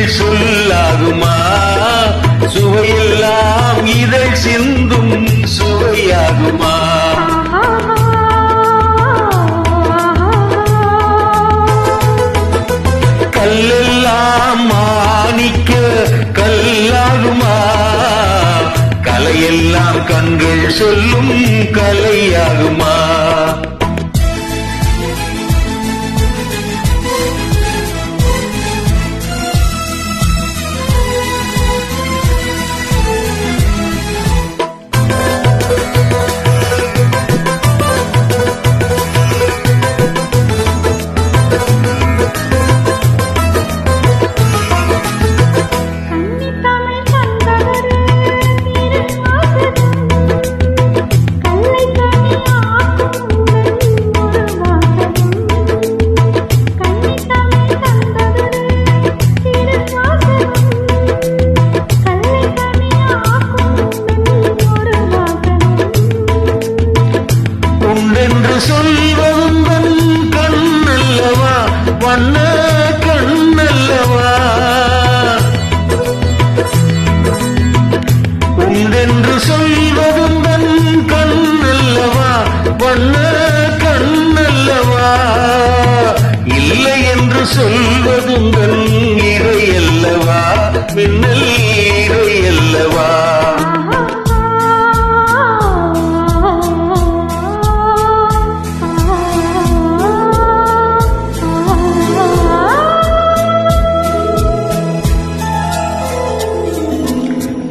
தமிழ் சொல்லாகுமா சுவையெல்லாம் இதழ் சிந்தும் சுவையாகுமா? கல்லெல்லாம் மாணிக்க கல்லாகுமா? கலையெல்லாம் கண்கள் சொல்லும் கலையாகுமா? சொல்வதும் தன் கண்ணல்லவா வண்ண கண்ணல்லவா உண்டென்று சொல்வதும் தன் கண்ணல்லவா வண்ண கண்ணல்லவா இல்லை என்று சொல்வதும் தன்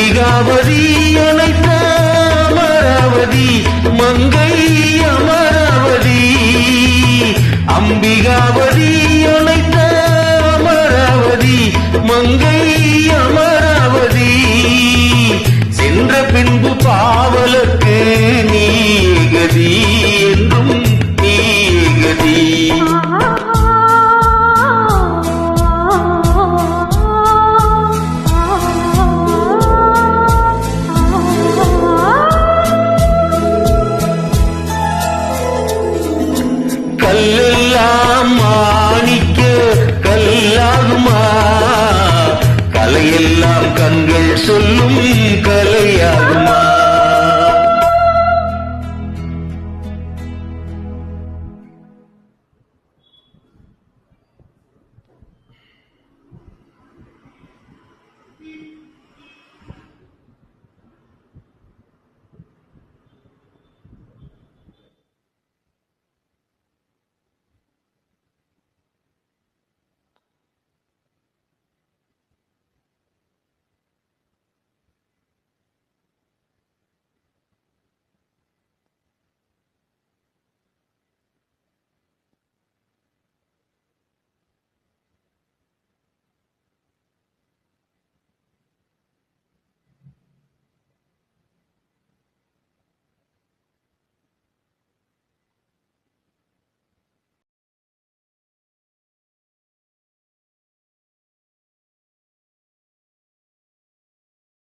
அம்பிகாவதி அனைத்த அமராவதி மங்கை அமராவதி. அம்பிகாவதி அனைத்த அமராவதி மங்கை அமராவதி. சென்ற பின்பு பாவலுக்கு நீ கதையெல்லாம் கண்கள் சொல்லும் கலையாகும்.